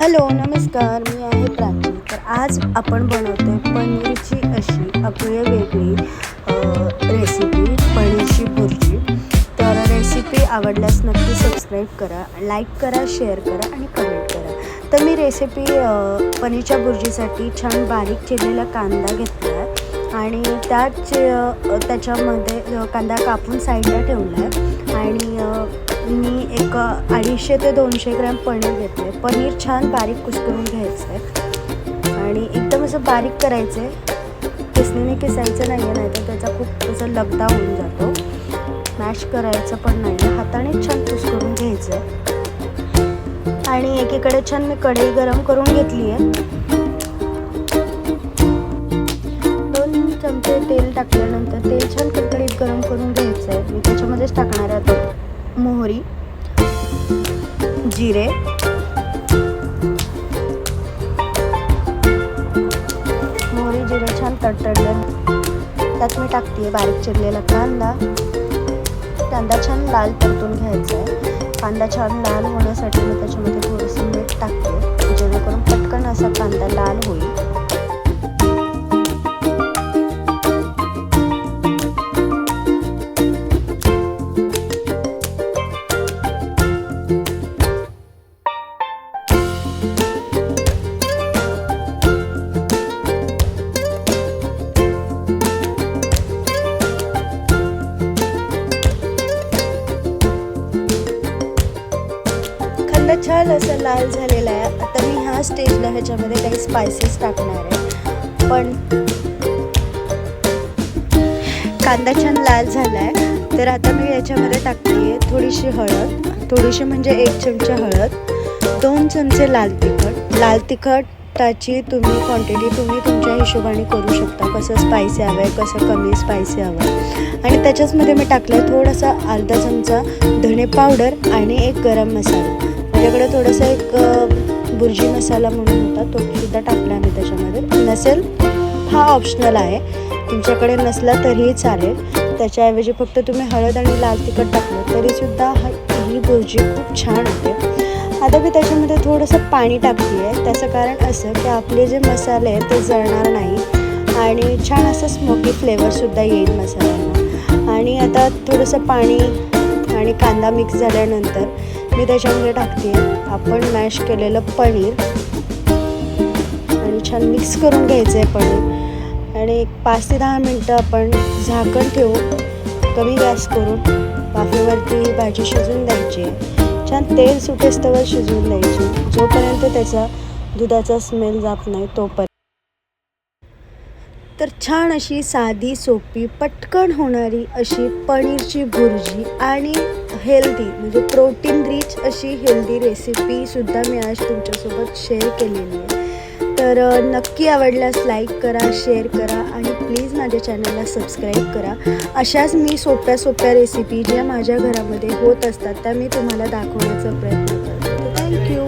Hello नमस्कार मी आहे प्राची. तर आज आपण बनवतोय पनीरची अशी आपली वेगळी रेसिपी पनीरची भुर्जी. तर रेसिपी आवडल्यास नक्की सबस्क्राईब करा लाईक करा शेअर करा आणि कमेंट करा. तर मी रेसिपी पनीरच्या भुर्जीसाठी छान बारीक चिरलेला कांदा घेतला आहे आणि त्याच त्याच्यामध्ये कांदा कापून साईडला ठेवला आहे आणि मी एक अडीचशे ते दोनशे ग्रॅम पनीर घेतले पनीर छान बारीक कुस्करून घ्यायचं आहे आणि एकदम असं बारीक करायचं आहे किसणीने किसायचं नाही आहे नाही तर त्याचा खूप असं लगदा होऊन जातो. मॅश करायचं पण नाही आहे हाताने छान कुस्करून घ्यायचं आहे आणि एकीकडे छान मी कढई गरम करून घेतली आहे दोन चमचे तेल टाकल्यानंतर तेल छान कडकडीत गरम करून घ्यायचं आहे मी त्याच्यामध्येच टाकणार आहे मोहरी जिरे मोहरी जिरे छान तडतडले. त्यात मी टाकते बारीक चिरलेला कांदा. कांदा छान लाल परतून घ्यायचा आहे कांदा छान लाल होण्यासाठी मी त्याच्यामध्ये थोडंसं मीठ टाकते. जेणेकरून पटकन असा कांदा लाल होईल. लाल असं लाल झालेला आहे. आता मी ह्या स्टेजला ह्याच्यामध्ये काही स्पायसेस टाकणार आहे. पण कांदा छान लाल झाला आहे तर आता मी याच्यामध्ये टाकते आहे थोडीशी हळद. थोडीशी म्हणजे एक चमचा हळद. दोन चमचे लाल तिखट. लाल तिखटाची तुम्ही क्वांटिटी तुम्ही तुमच्या हिशोबाने करू शकता कसं स्पायसी हवं आहे कसं कमी स्पायसी हवं आहे आणि त्याच्याचमध्ये मी टाकलं आहे थोडासा अर्धा चमचा धणे पावडर आणि एक गरम मसाला. आपल्याकडे थोडंसं एक बुर्जी मसाला म्हणून होता तो सुद्धा टाकला आहे त्याच्यामध्ये. नसेल हा ऑप्शनल आहे. तुमच्याकडे नसला तरीही चालेल. त्याच्याऐवजी फक्त तुम्ही हळद आणि लाल तिखट टाकलं तरीसुद्धा हा ही बुर्जी खूप छान होते आता मी त्याच्यामध्ये थोडंसं पाणी टाकते आहे त्याचं कारण असं की आपले जे मसाले आहेत ते जळणार नाही. आणि छान असं स्मोकी फ्लेवरसुद्धा येईल मसाल्यांना आणि आता थोडंसं पाणी आणि कांदा मिक्स झाल्यानंतर मी त्याच्यामध्ये टाकते. आपण मॅश केलेलं पनीर. आणि छान मिक्स करून घ्यायचं आहे पनीर. आणि एक पाच ते दहा मिनटं आपण झाकण ठेवू कमी गॅस करून वाफेवरती भाजी शिजवून द्यायची. आहे छान तेल सुटेस्तवर शिजवून द्यायची. जोपर्यंत त्याचा दुधाचा स्मेल जात नाही तोपर्यंत. तर छान अशी साधी सोपी पटकन होणारी अशी पनीरची भुर्जी आणि हेल्दी म्हणजे प्रोटीन रिच अशी हेल्दी रेसिपीसुद्धा मी आज तुमच्यासोबत शेअर केलेली आहे. तर नक्की आवडल्यास लाईक करा शेअर करा आणि प्लीज माझ्या चॅनलला सबस्क्राईब करा. अशाच मी सोप्या सोप्या रेसिपी ज्या माझ्या घरामध्ये होत असतात त्या मी तुम्हाला दाखवण्याचा प्रयत्न करते. थँक्यू